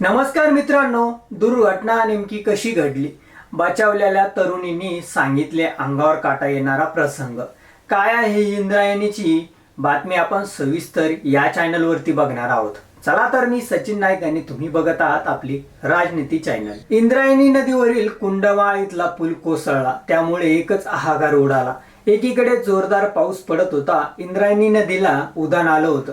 नमस्कार मित्रांनो दुर्घटना नेमकी कशी घडली? बचावलेल्या तरुणींनी सांगितले अंगावर काटा येणारा प्रसंग. काय आहे ही इंद्रायणीची बातमी आपण सविस्तर या चॅनलवरती बघणार आहोत. चला तर मी सचिन नाईक आणि तुम्ही बघत आहात आपली राजनीती चॅनल इंद्रायणी नदीवरील कुंडवाळ इथला पूल कोसळला. त्यामुळे एकच हाहाकार उडाला. एकीकडे जोरदार पाऊस पडत होता. इंद्रायणी नदीला उधाण आलं होतं.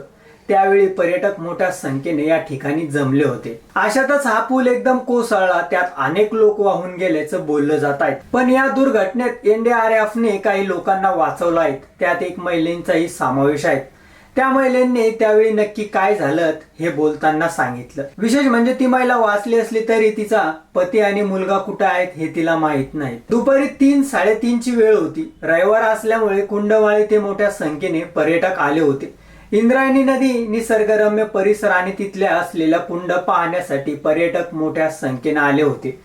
त्यावेळी पर्यटक मोठ्या संख्येने या ठिकाणी जमले होते. अशातच हा पूल एकदम कोसळला त्यात अनेक लोक वाहून गेल्याचं बोललं जात आहे. पण या दुर्घटनेत एनडीआरएफने काही लोकांना वाचवलं आहे. त्यात एक महिलेंचाही समावेश आहे. त्या महिलेने त्यावेळी नक्की काय झालं हे बोलताना सांगितलं. विशेष म्हणजे ती महिला वाचली असली तरी तिचा पती आणि मुलगा कुठे आहेत हे तिला माहीत नाही. दुपारी तीन साडेतीनची वेळ होती. रविवार असल्यामुळे कुंडवाळी ते मोठ्या संख्येने पर्यटक आले होते. इंद्रायणी नदी निसर्गरम्य परिसर आणि तिथल्या असलेला कुंड पाहण्यासाठी पर्यटक मोठ्या संख्येने आले होते.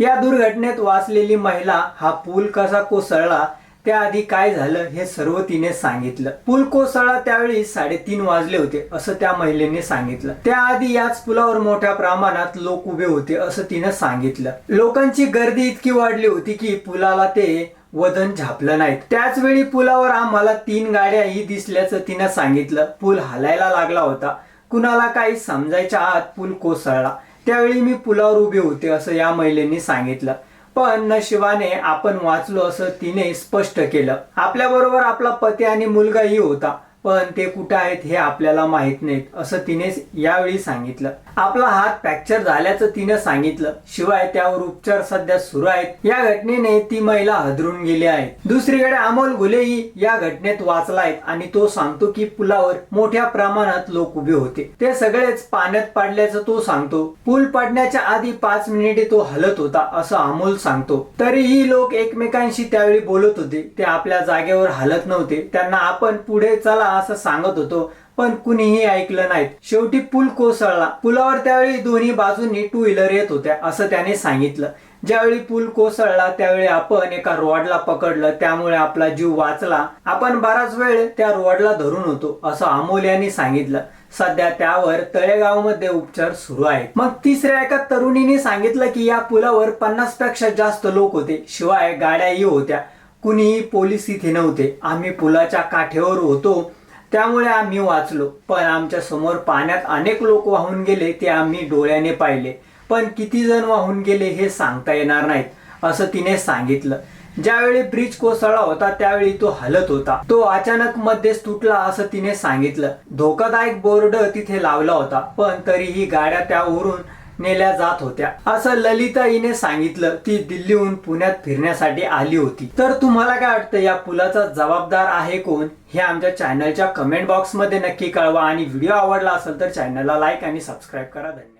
या दुर्घटनेत वाचलेली महिला हा पूल कसा कोसळला त्याआधी काय झालं हे सर्व तिने सांगितलं. पूल कोसळला त्यावेळी साडेतीन वाजले होते असं त्या महिलेने सांगितलं. त्याआधी याच पुलावर मोठ्या प्रमाणात लोक उभे होते असं तिनं सांगितलं. लोकांची गर्दी इतकी वाढली होती की पुलाला ते वजन झापलं नाहीत त्याच वेळी पुलावर आम्हाला तीन गाड्याही दिसल्याचं तिनं सांगितलं. पूल हलायला लागला होता. कुणाला काही समजायच्या आत पूल कोसळला. त्यावेळी मी पुलावर उभे होते असं या महिलेने सांगितलं. पण नशिबाने आपण वाचलो असं तिने स्पष्ट केलं. आपल्याबरोबर आपला पती आणि मुलगाही होता. पण ते कुठं आहेत हे आपल्याला माहीत नाहीत असं तिने यावेळी सांगितलं. आपला हात फ्रॅक्चर झाल्याचं तिने सांगितलं. शिवाय त्यावर उपचार सध्या सुरू आहेत. या घटनेने ती महिला हदरून गेली आहे. दुसरीकडे अमोल घुलेही या घटनेत वाचला आहेत आणि तो सांगतो की पुलावर मोठ्या प्रमाणात लोक उभे होते. ते सगळेच पाण्यात पडल्याचं तो सांगतो. पूल पडण्याच्या आधी पाच मिनिटे तो हलत होता असं अमोल सांगतो. तरीही लोक एकमेकांशी त्यावेळी बोलत होते. ते आपल्या जागेवर हलत नव्हते. त्यांना आपण पुढे चला असं सांगत होतो पण कुणीही ऐकलं नाहीत. शेवटी पूल कोसळला. पुलावर त्यावेळी दोन्ही बाजूंनी टू व्हीलर येत होत्या असं त्याने सांगितलं. ज्यावेळी पूल कोसळला त्यावेळी आपण एका रॉडला पकडलं. त्यामुळे आपला जीव वाचला. आपण बराच वेळ त्या रॉडला धरून होतो असं अमोल यांनी सांगितलं. सध्या त्यावर तळेगावमध्ये उपचार सुरू आहेत. मग तिसऱ्या एका तरुणीने सांगितलं की या पुलावर पन्नासपेक्षा जास्त लोक होते. शिवाय गाड्याही होत्या. कुणीही पोलीस इथे नव्हते. आम्ही पुलाच्या काठेवर होतो. त्यामुळे आम्ही वाचलो. पण आमच्यासमोर पाण्यात अनेक लोक वाहून गेले ते आम्ही डोळ्याने पाहिले. पण किती जण वाहून गेले हे सांगता येणार नाहीत असं तिने सांगितलं. ज्यावेळी ब्रिज कोसळला होता त्यावेळी तो हलत होता. तो अचानक मध्येच तुटला असं तिने सांगितलं. धोकादायक बोर्ड तिथे लावला होता पण तरीही गाड्या त्यावरून नेल्या जात होत्या. असं ललिता हिने सांगितलं. ती दिल्लीहून पुण्यात फिरण्यासाठी आली होती. तर तुम्हाला काय वाटतं या पुलाचा जबाबदार आहे कोण? हे आमच्या चॅनलच्या कमेंट बॉक्समध्ये नक्की कळवा. आणि व्हिडिओ आवडला असेल तर चॅनलला लाईक आणि सबस्क्राईब करा. धन्यवाद.